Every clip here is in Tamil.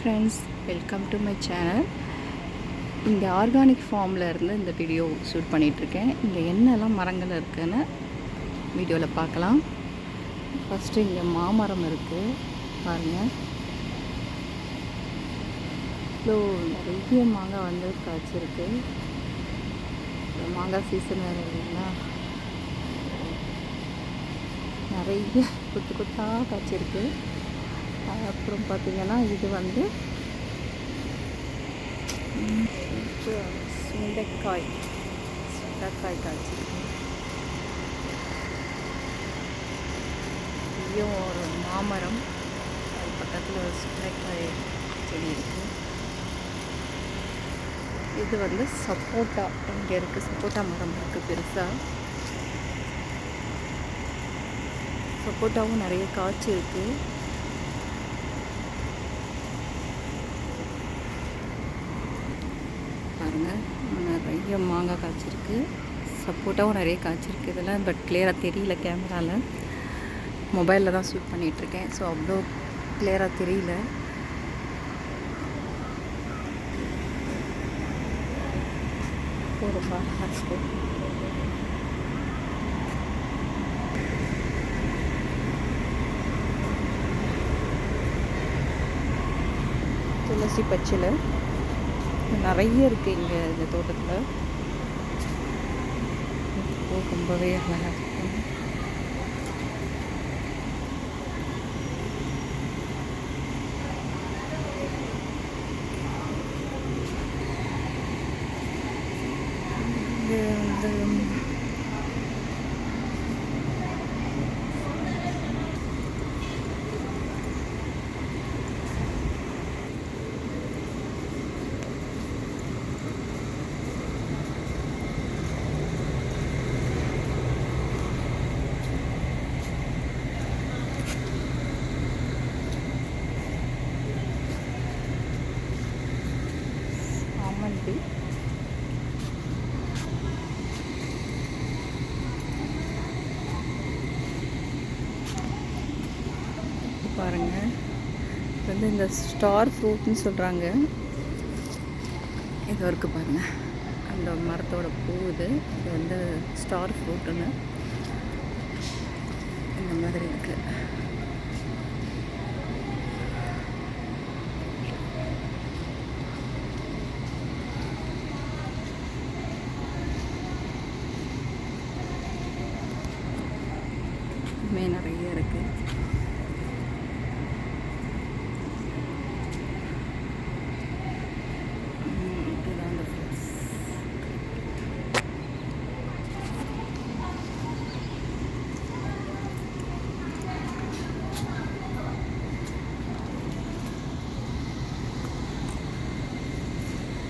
Friends welcome to my channel இந்த ஆர்கானிக் ஃபார்மில் இருந்து இந்த வீடியோ ஷூட் பண்ணிகிட்ருக்கேன் இங்கே என்னெல்லாம் மரங்கள் இருக்குதுன்னு வீடியோவில் பார்க்கலாம். ஃபஸ்ட்டு இங்கே மாமரம் இருக்குது பாருங்கள் இவ்வளோ நிறைய மாங்காய் வந்து காய்ச்சிருக்கு. மாங்காய் சீசன் வேறு இல்லைங்களா? நிறைய குத்து குத்தாக காய்ச்சிருக்கு. அப்புறம் பார்த்திங்கன்னா இது வந்து சுண்டைக்காய். சுண்டைக்காய் காய்ச்சிருக்கு. இங்கேயும் ஒரு மாமரம். அது பக்கத்தில் ஒரு சுண்டைக்காய் செடி இருக்குது இது வந்து சப்போட்டா. இங்கே இருக்குது சப்போட்டா மரம் இருக்குது பெருசாக சப்போட்டாவும் நிறைய காய்ச்சி இருக்குது பாருங்கள் நிறைய மாங்காய் காய்ச்சிருக்கு. சப்போட்டாவும் நிறைய காய்ச்சிருக்கு இதெல்லாம் பட் கிளியராக தெரியல கேமராவில் மொபைலில் தான் ஷூட் பண்ணிகிட்ருக்கேன் ஸோ அவ்வளோ கிளியராக தெரியல. ஒரு துளசி பச்சிலை. நிறைய இருக்குது இங்கே இந்த தோட்டத்தில். பூ ரொம்பவே அழகாக இருக்கும் இங்கே வந்து பாருங்க. இது வந்து இந்த ஸ்டார் ஃப்ரூட்னு சொல்கிறாங்க இது வரைக்கும் பாருங்க. அந்த மரத்தோட பூ இது. இது வந்து ஸ்டார் ஃப்ரூட்டுன்னு இந்த மாதிரி இருக்குது எல்லாமே நிறைய இருக்குது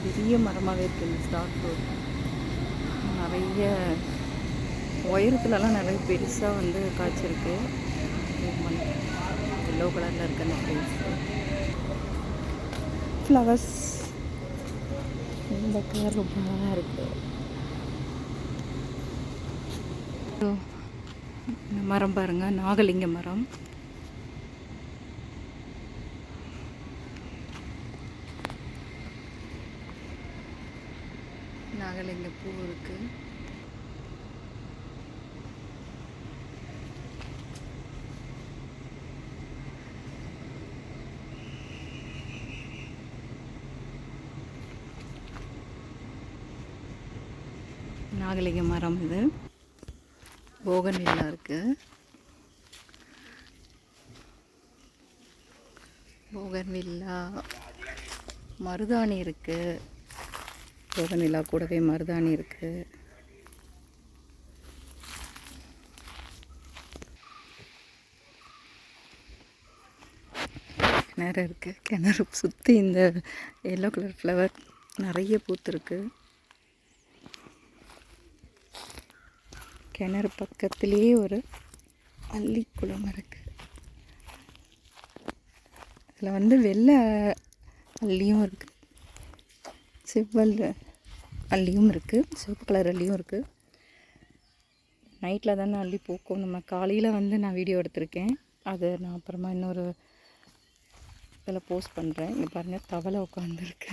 பெரிய மரமாகவே இருக்குது இந்த ஸ்டாக் நிறைய உயரத்துலலாம் நிறைய பெருசாக வந்து காய்ச்சிருக்கு. எல்லோ கலரில் இருக்க அந்த ஃப்ளவர்ஸ் ஃப்ளவர்ஸ் இந்த கலர் ரொம்ப நல்லா இருக்குது இந்த மரம் பாருங்க நாகலிங்க மரம். நாகலிங்க பூ இருக்கு. நாகலிங்க மரம் இது. போகன்வில்லா இருக்கு. போகன்வில்லா மருதாணி இருக்கு. போகன்வில்லா கூடவே மருதாணி இருக்கு. கிணறு இருக்கு. கிணறு சுற்றி இந்த எல்லோ கலர் ஃப்ளவர் நிறைய பூத்துருக்கு கிணறு பக்கத்துலேயே ஒரு அள்ளிக்குளம் இருக்குது அதில் வந்து வெள்ளை அள்ளியும் இருக்குது செவ்வல் அள்ளியும் இருக்குது சிவப்பு கலர் அள்ளியும் இருக்குது நைட்டில் தானே அள்ளி பூக்கும். நம்ம காலையில் வந்து நான் வீடியோ எடுத்திருக்கேன். அதை நான் அப்புறமா இன்னொரு இதில் போஸ்ட் பண்ணுறேன் இங்கே பாருங்கள் தவளை உட்காந்துருக்கு